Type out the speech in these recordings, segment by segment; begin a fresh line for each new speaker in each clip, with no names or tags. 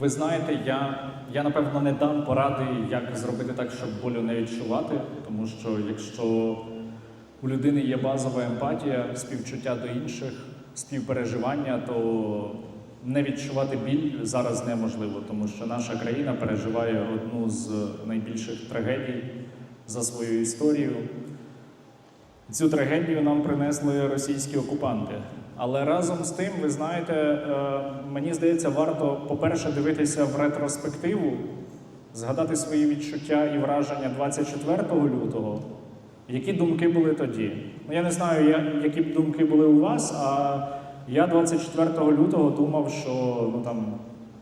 Ви знаєте, я, я напевно не дам поради, як зробити так, щоб болю не відчувати, тому що якщо у людини є базова емпатія, співчуття до інших, співпереживання, то не відчувати біль зараз неможливо, тому що наша країна переживає одну з найбільших трагедій за свою історію. Цю трагедію нам принесли російські окупанти. Але разом з тим, ви знаєте, е, мені здається, варто, по-перше, дивитися в ретроспективу, згадати свої відчуття і враження 24 лютого. Які думки були тоді? Ну, я не знаю, які б думки були у вас, а я 24 лютого думав, що ну, там,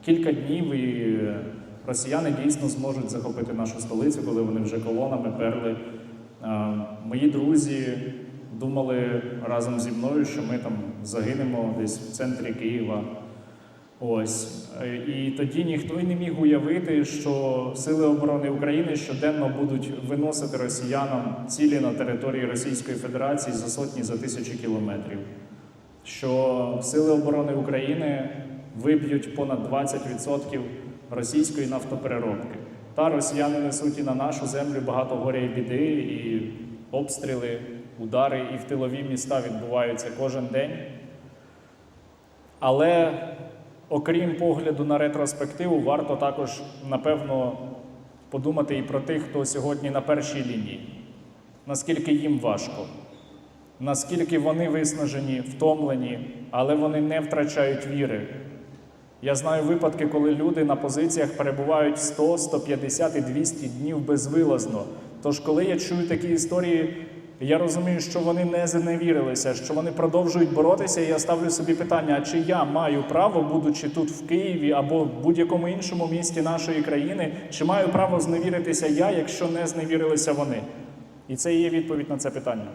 кілька днів і росіяни дійсно зможуть захопити нашу столицю, коли вони вже колонами перли. Е, Мої друзі думали разом зі мною, що ми там загинемо десь в центрі Києва. Ось. Е, І тоді ніхто й не міг уявити, що Сили оборони України щоденно будуть виносити росіянам цілі на території Російської Федерації за сотні за тисячі кілометрів. Що Сили оборони України виб'ють понад 20% російської нафтопереробки. Та росіяни несуть і на нашу землю багато горя і біди, і обстріли, удари, і в тилові міста відбуваються кожен день. Але окрім погляду на ретроспективу, варто також, напевно, подумати і про тих, хто сьогодні на першій лінії, наскільки їм важко, наскільки вони виснажені, втомлені, але вони не втрачають віри. Я знаю випадки, коли люди на позиціях перебувають 100, 150 і 200 днів безвилазно. Тож, коли я чую такі історії, я розумію, що вони не зневірилися, що вони продовжують боротися. І я ставлю собі питання: а чи я маю право, будучи тут в Києві або в будь-якому іншому місті нашої країни, чи маю право зневіритися я, якщо не зневірилися вони? І це є відповідь на це питання.